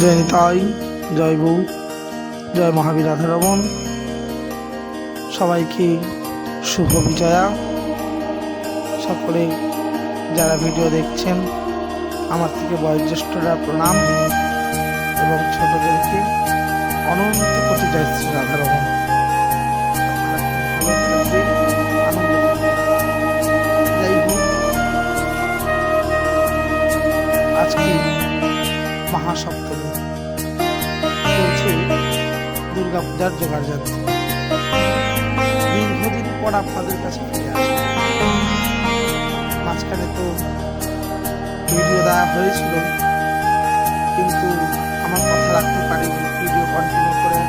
জয় নিতাই জয় বউ, জয় মহাবীর রাধারমণ সবাইকে শুভ বিজয়া। সকলে যারা ভিডিও দেখছেন, আমার থেকে বয়োজ্যেষ্ঠরা প্রণাম এবং ছোটদেরকে অনন্ত কোটি চাইছি শ্রী রাধারমণ। যার জোগাড় যাচ্ছে দীর্ঘদিন পর আপনাদের কাছে ফিরে আসে। মাঝখানে তো ভিডিও দেওয়া হয়েছিল, কিন্তু আমার কথা রাখতে পারিনি ভিডিও কন্টিনিউ করে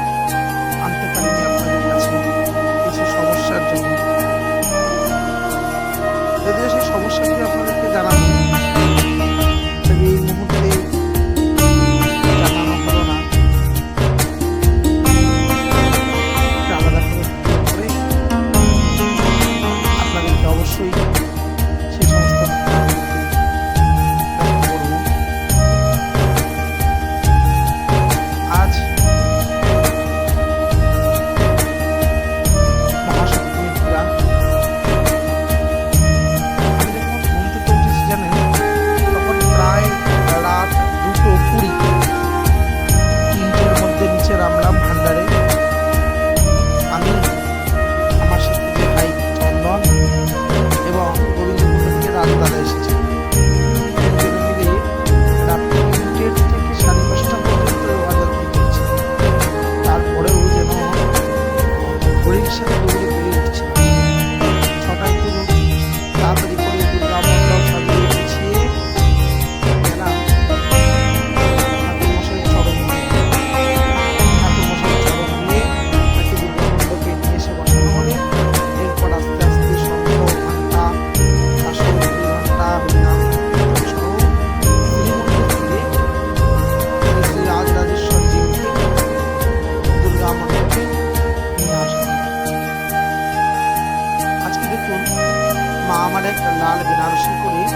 treinar os sincronismos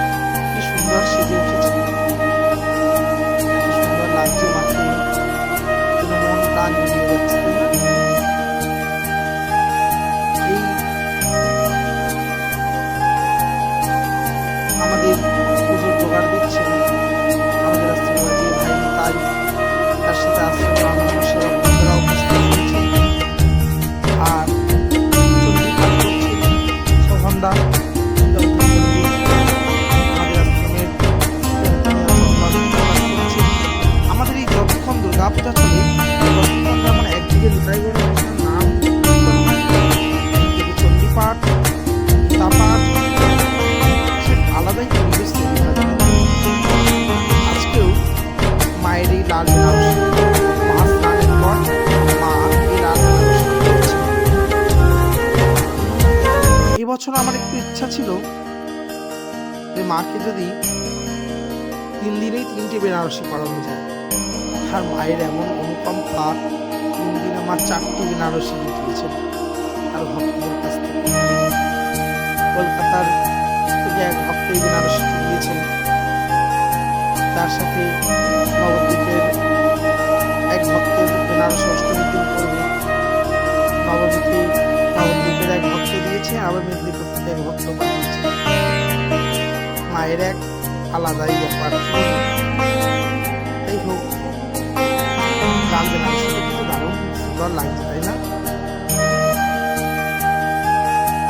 e os melhores segundos. আমার একটু ইচ্ছা ছিল যে মাকে যদি তিন দিনেই তিনটে বেনারসি পড়ানো যায়। আর মায়ের এমন অনুপম পাক তিন দিন আমার চারটে বেনারসি দিয়েছেন আর ভক্তদের কাছ থেকে। কলকাতার থেকে এক ভক্তই বেনারসি দিয়েছেন। তার সাথে নবদ্বীপের থেকে আবার মেদিনীপুর থেকে ভক্ত মায়ের এক আলাদাই ব্যাপার। হোক দারুণ সুন্দর লাগছে, তাই না?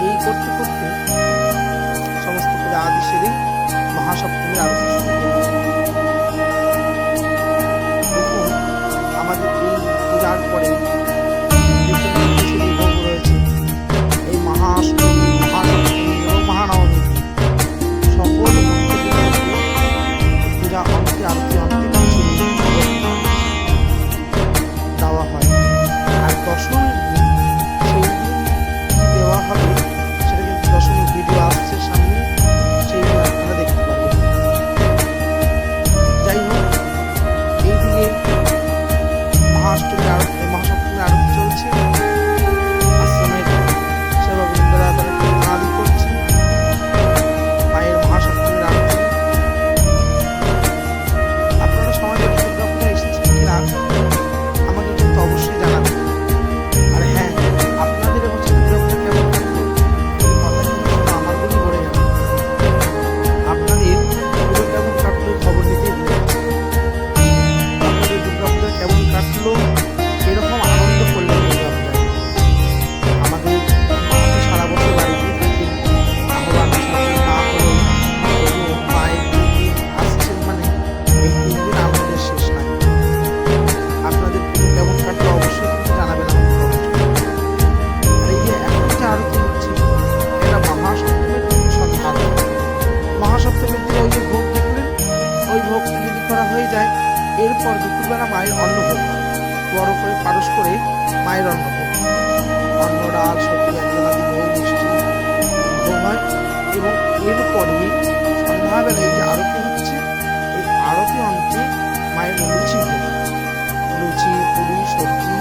এই করতে করতে সমস্ত আদি আমাদের এই পূজার পরে যায়, এরপর দুপুরবেলা মায়ের অন্নভোগ বড় করে পারস করে মায়ের অন্নভোগ অন্ন ডাল সবজি একবেলা মিষ্টি হয় এবং এরপরে সন্ধ্যাবেলা এই যে আরতি হচ্ছে, এই আরতি অন্তে মায়ের লুচি লুচি, পুরি, সবজি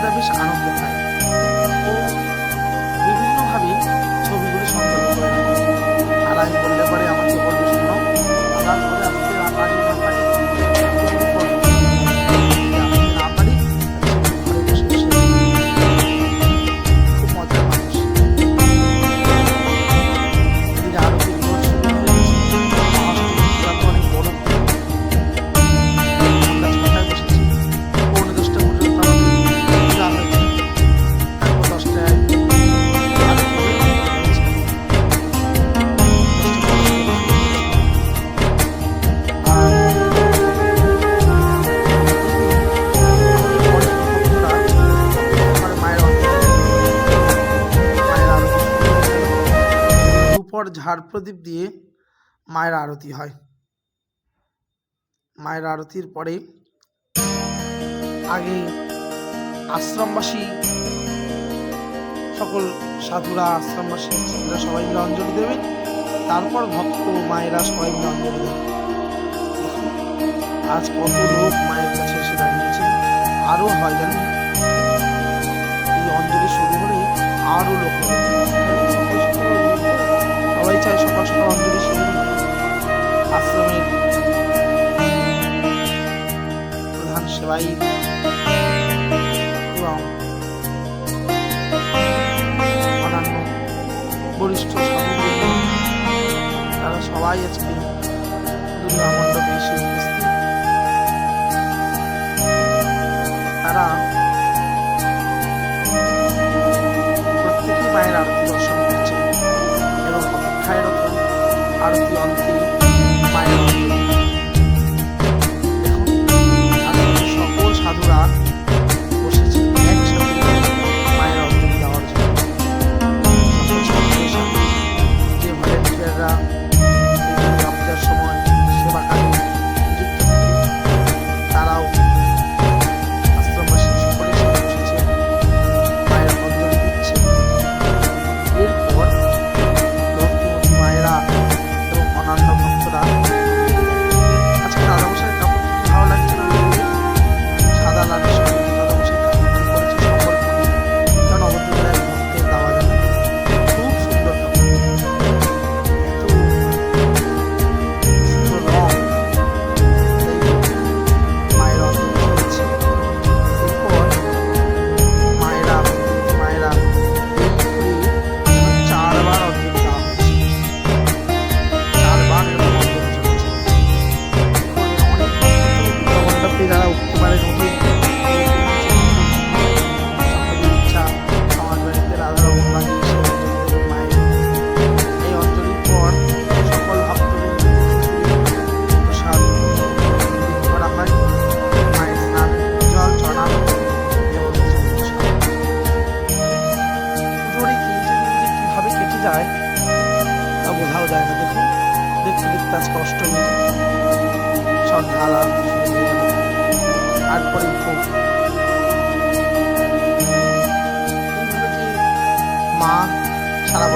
Tapi sekarang. তারপর ঝাড় প্রদীপ দিয়ে মায়ের আরতি হয়। মায়ের আরতির পরে আগে আশ্রমবাসী, সকল সাধুরা, আশ্রমবাসী, সাধুরা সবাই মিলে অঞ্জলি দেবে তারপর ভক্ত মায়েরা সবাই মিলে অঞ্জলি দেবে আজ কত লোক মায়ের কাছে এসে দাঁড়িয়েছে। আরও হয় জানি এই অঞ্জলি শুরু করে আরও লোক চাই সকাল সকাল অঞ্জলি আশ্রমের প্রধান সেবাই। এবং অন্যান্য বরিষ্ঠ তারা সবাই আজকে দুর্গা মণ্ডপে এসে তারা প্রত্যেকেই মায়ের আরতি দর্শন আরতি অন্তি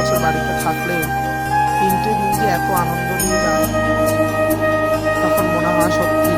বছর বাড়িতে থাকলে তিনটে দিন এত আনন্দ নিয়ে যায়। তখন মনে হয় সত্যি